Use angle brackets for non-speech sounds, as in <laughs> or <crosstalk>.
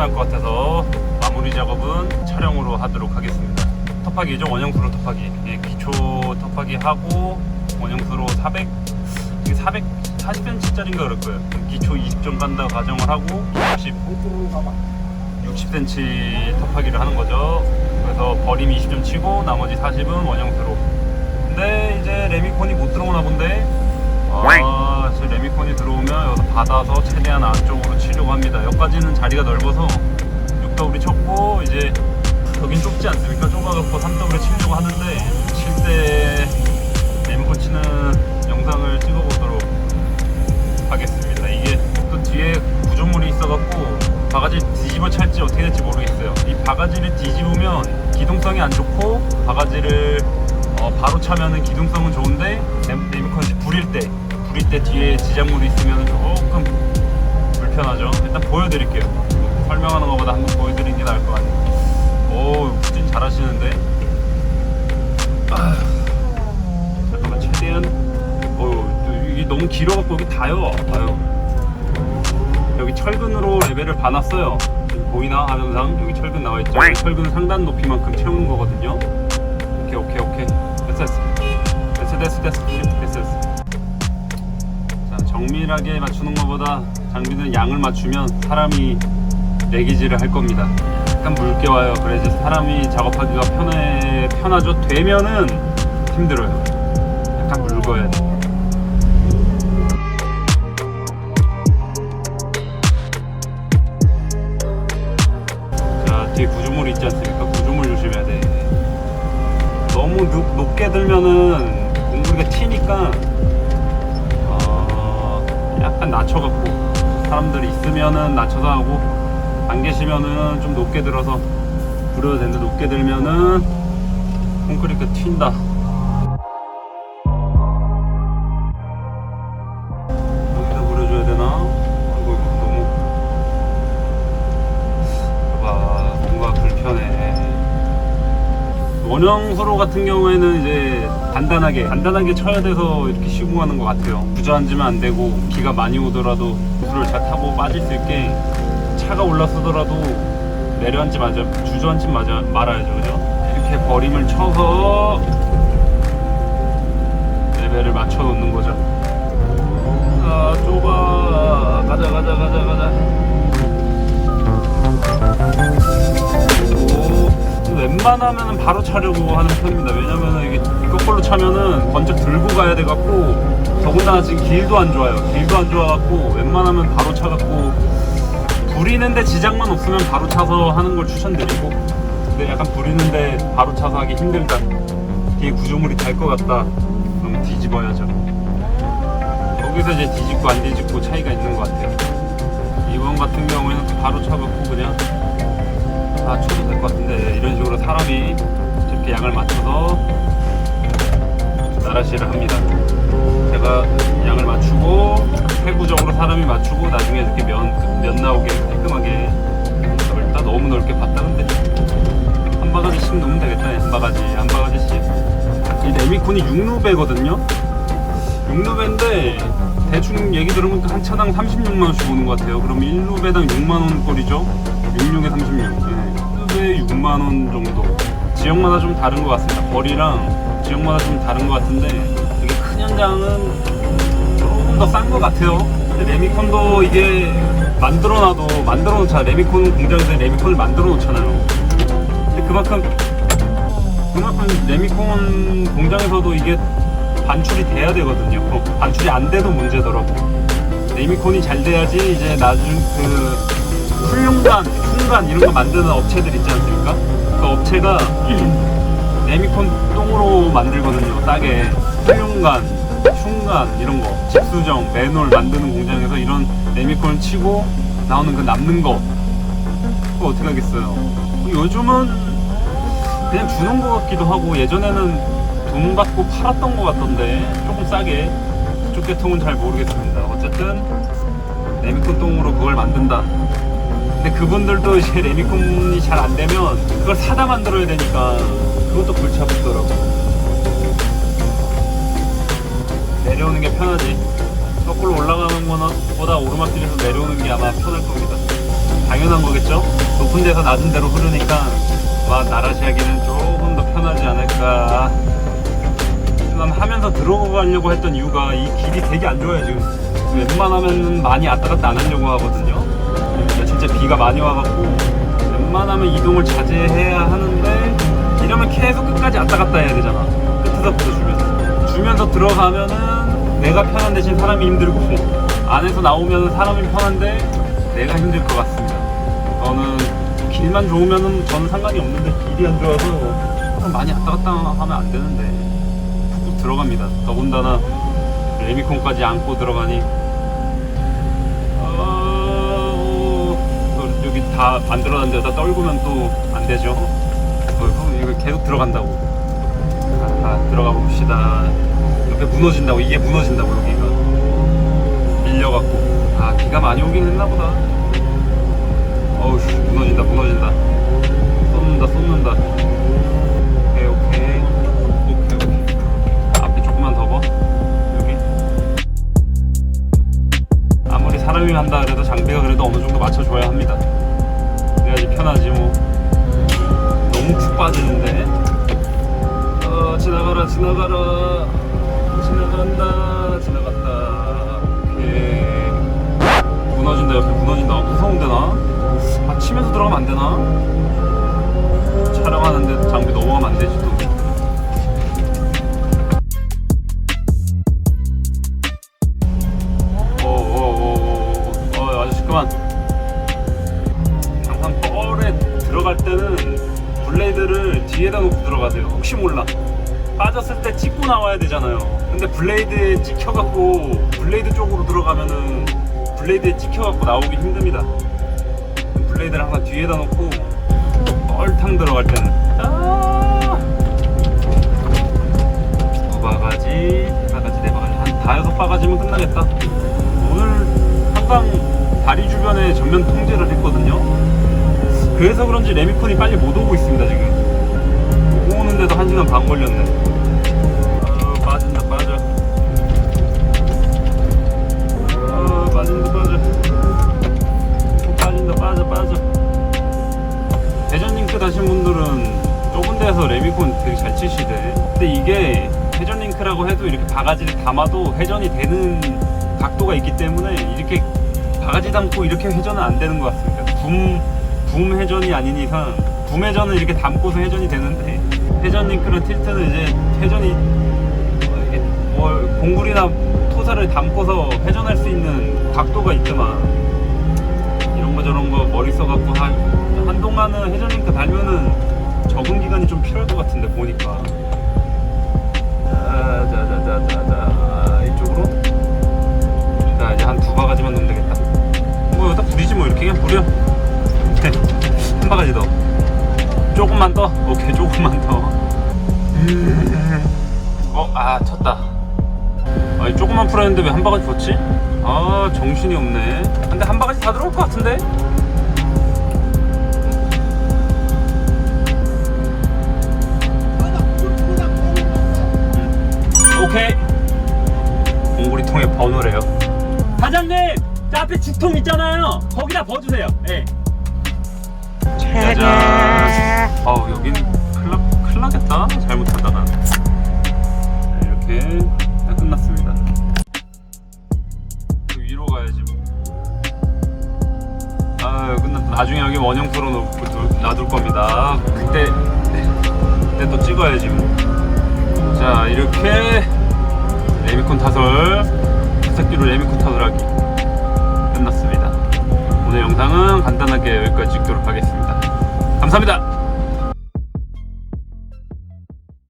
피곤할 것 같아서 마무리 작업은 촬영으로 하도록 하겠습니다. 터파기죠 원형수로 터파기. 예, 기초 터파기 하고 원형수로 400 이게 440cm짜리인가 그럴 거예요. 기초 20점 간다 가정을 하고 60 60cm 터파기를 하는 거죠. 그래서 버림 20점 치고 나머지 40은 원형수로. 근데 이제 레미콘이 못 들어오나 본데 아, 저 레미콘이 들어오면 여기서 받아서 최대한 안쪽으로 치려고 합니다. 여기까지는 자리가 넓어서 6더블이 쳤고 이제 여긴 좁지 않습니까? 좁아갖고 3더블에 치려고 하는데 칠때 레미콘 치는 영상을 찍어보도록 하겠습니다. 이게 또 뒤에 구조물이 있어갖고 바가지 뒤집어 찰지 어떻게 될지 모르겠어요. 이 바가지를 뒤집으면 기동성이 안 좋고 바가지를 어, 바로 차면은 기동성은 좋은데 레- 레미컨이 불일 때 때 뒤에 지작물이 있으면 조금 불편하죠. 일단 보여드릴게요. 설명하는 것보다 한번 보여드리는 게 나을 것 같아요. 오, 후진 잘하시는데. 아, 잠깐만 최대한. 어, 또 이게 너무 길어갖고 여기 다요. 아유. 여기 철근으로 레벨을. 지금 보이나 화면상 여기 철근 나와 있죠. 철근 상단 높이만큼 채우는 거거든요. 오케이 오케이 오케이 됐어 됐어 됐어 됐어 됐어 정밀하게 맞추는 것보다 장비는 양을 맞추면 사람이 내기질을 할 겁니다. 약간 묽게 와요. 그래서 사람이 작업하기가 편해 편하죠? 되면은 힘들어요. 약간 묽어야 돼. 자, 뒤에 구조물이 있지 않습니까? 구조물 조심해야 돼. 너무 높, 높게 들면은 공구리가 튀니까 어, 약간 낮춰갖고 사람들이 있으면은 낮춰서 하고 안 계시면은 좀 높게 들어서 부려도 되는데 높게 들면은 콘크리트가 튄다. 원형서로 같은 경우에는 이제 단단하게 단단하게 쳐야 돼서 이렇게 시공하는 것 같아요. 주저앉으면 안 되고 비가 많이 오더라도 구슬을 잘 타고 빠질 수 있게 차가 올라서더라도 내려앉지 마자 주저앉지 마자 말아야죠. 그죠? 이렇게 버림을 쳐서 레벨을 맞춰 놓는 거죠. 아 좁아 웬만하면 바로 차려고 하는 편입니다. 왜냐면 이게 거꾸로 차면은 번쩍 들고 가야 돼갖고 더군다나 지금 길도 안 좋아요. 길도 안 좋아갖고 웬만하면 바로 차갖고 부리는데 지장만 없으면 바로 차서 하는 걸 추천드리고 근데 약간 부리는데 바로 차서 하기 힘들다. 뒤에 구조물이 달 것 같다. 그럼 뒤집어야죠. 여기서 이제 뒤집고 안 뒤집고 차이가 있는 것 같아요. 이번 같은 경우에는 바로 차갖고 그냥 다 쳐도 될것 같은데 이런 식으로 사람이 이렇게 양을 맞춰서 나라시를 합니다. 제가 양을 맞추고 세부적으로 사람이 맞추고 나중에 이렇게 면, 면 나오게 깔끔하게 넓다 너무 넓게 봤다 근데 한 바가지씩 넣으면 되겠다 한 바가지 한 바가지씩 이 레미콘이 6루베거든요 6루베인데 대충 얘기 들어보니까 한 차당 36만 원씩 오는 것 같아요. 그럼 1루베당 6만 원 꼴이죠. 66에 36. 네. 1루베 6만 원 정도. 지역마다 좀 다른 것 같습니다. 거리랑 지역마다 좀 다른 것 같은데 여기 큰 현장은 조금 더 싼 것 같아요. 레미콘도 이게 만들어놔도 만들어 놓자. 레미콘 공장에서 레미콘을 만들어 놓잖아요. 근데 그만큼 그만큼 레미콘 공장에서도 이게 반출이 돼야 되거든요. 어, 반출이 안 돼도 문제더라고. 레미콘이 잘 돼야지 이제 나중 그 훌륭관, 흉관 이런 거 만드는 업체들 있지 않습니까? 그 업체가 레미콘 똥으로 만들거든요. 싸게 훌륭관, 흉관 이런 거, 직수정, 맨홀 만드는 공장에서 이런 레미콘을 치고 나오는 그 남는 거 그거 어떻게 하겠어요? 요즘은 그냥 주는 것 같기도 하고 예전에는 돈 받고 팔았던 것 같던데 조금 싸게 그쪽 계통은 잘 모르겠습니다 어쨌든 레미콘 똥으로 그걸 만든다 근데 그분들도 이제 레미콘이 잘 안 되면 그걸 사다 만들어야 되니까 그것도 골치 아프더라고 내려오는 게 편하지 거꾸로 올라가면 내려오는 거보다 오르막길에서 내려오는 게 아마 편할 겁니다. 당연한 거겠죠? 높은 데서 낮은 데로 흐르니까 아마 나라시하기는 조금 더 편하지 않을까. 난 하면서 들어가려고 했던 이유가 이 길이 되게 안 좋아요 지금. 웬만하면 많이 왔다 갔다 안 하려고 하거든요. 진짜 비가 많이 와갖고 웬만하면 이동을 자제해야 하는데 이러면 계속 끝까지 왔다 갔다 해야 되잖아. 끝에서부터 주면서. 주면서 들어가면은 내가 편한 대신 사람이 힘들고 안에서 나오면 사람이 편한데 내가 힘들 것 같습니다. 저는 길만 좋으면은 저는 상관이 없는데 길이 안 좋아서 많이 왔다 갔다 하면 안 되는데 푹푹 들어갑니다. 더군다나 레미콘까지 안고 들어가니 다 만들어놨는 데다 떨구면 또 안 되죠. 어, 이거 계속 들어간다고. 아, 들어가 봅시다. 이렇게 무너진다고 이게 무너진다고 여기가 밀려갖고 아 비가 많이 오긴 했나 보다. 어우 씨, 무너진다 무너진다. 지나가라 지나간다 지나갔다. 오케이. 무너진다 옆에 무너진다. 무서운데 나? 아 치면서 들어가면 안 되나? 촬영하는데 장비 넘어가면 안 되지 또. 나와야 되잖아요 근데 블레이드에 찍혀갖고 블레이드 쪽으로 들어가면은 블레이드에 찍혀갖고 나오기 힘듭니다 블레이드를 항상 뒤에다 놓고 뻘탕 들어갈 때는 아~ 두 바가지, 세 바가지, 네 바가지 한 다여섯 바가지면 끝나겠다. 오늘 한강 다리 주변에 전면 통제를 했거든요. 그래서 그런지 레미콘이 빨리 못 오고 있습니다 지금. 오는데도 한 시간 반 걸렸네. 빠진다 빠져. 또 빠진다 빠져 빠져. 대전 링크 다신 분들은 좁은 데서 레미콘 되게 잘 치시대. 근데 이게 회전 링크라고 해도 이렇게 바가지를 담아도 회전이 되는 각도가 있기 때문에 이렇게 바가지 담고 이렇게 회전은 안 되는 것 같습니다. 붐, 붐 회전이 아닌 이상 붐 회전은 이렇게 담고서 회전이 되는데 회전 링크는 틸트는 이제 회전이 뭐 공굴이나 토사를 담고서 회전할 수 있는 각도가 있더만 이런 거 저런 거 머리 써갖고 한 한동안은 회전 링크 달면은 적응 기간이 좀 필요할 것 같은데 보니까. 자자자자자자 이쪽으로. 자 이제 한 두 바가지만 넣으면 되겠다. 뭐 여기다 부리지 뭐 이렇게 그냥 부려. <laughs> 한 바가지 더. 조금만 더. 오케이 조금만 더. 어, 아 쳤다. 조금만 풀었는데 왜 한 바가지 줬지? 아 정신이 없네. 근데 한 바가지 다 들어올 것 같은데? 오케이. 공구리통에 번호래요. 사장님, 저 앞에 죽통 있잖아요. 거기다 버주세요. 예. 짜잔. 어우 여긴 큰일, 나, 큰일 나겠다. 잘못하다가. 네, 이렇게 다 끝났습니다. 나중에 여기 원형 풀어놓고 둘- 놔둘 겁니다. 그때 그때 또 찍어야지 뭐. 자 이렇게 레미콘 타설 새끼로 레미콘 타설하기 끝났습니다. 오늘 영상은 간단하게 여기까지 찍도록 하겠습니다. 감사합니다.